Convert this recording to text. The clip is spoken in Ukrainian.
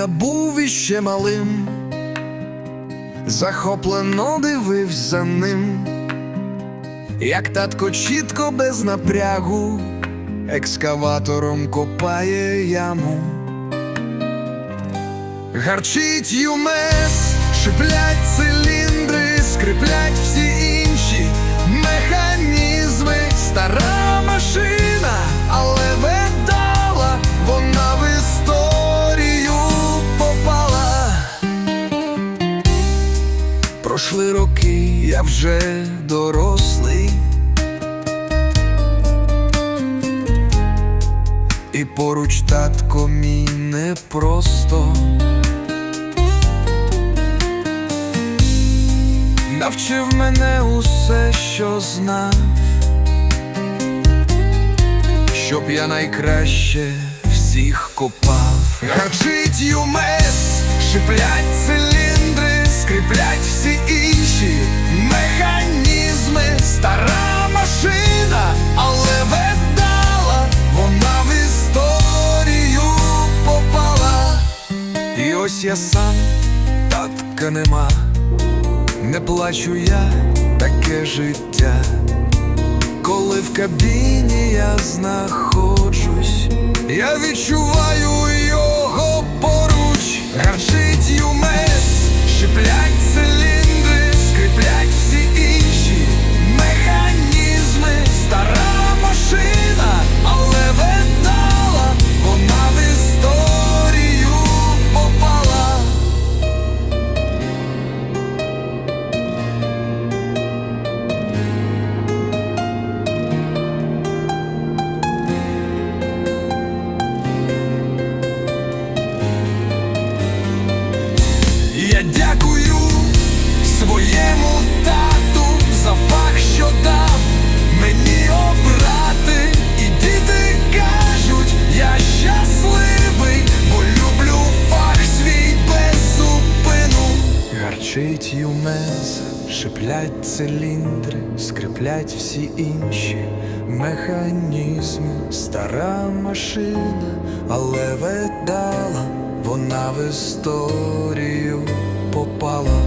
Я був іще малим, захоплено дивився за ним, як татко чітко без напрягу, екскаватором копає яму. Гарчить юмес, шиплять циліндри, скриплять всі інші механізми, стара я вже дорослий. І поруч татко мій непросто Навчив мене усе, що знав, щоб я найкраще всіх копав. Гарчить юмес, шиплять циліндри, скріплять всі інші ось я сам, татка нема. Не плачу я таке життя, коли в кабіні я знаходжусь, я відчуваю Дякую своєму тату за фах, що дав мені обрати, і діти кажуть, я щасливий, бо люблю фах свій без зупину. Гарчить юмез, шиплять циліндри, скриплять всі інші механізми, стара машина, але видала, вона в історію попала.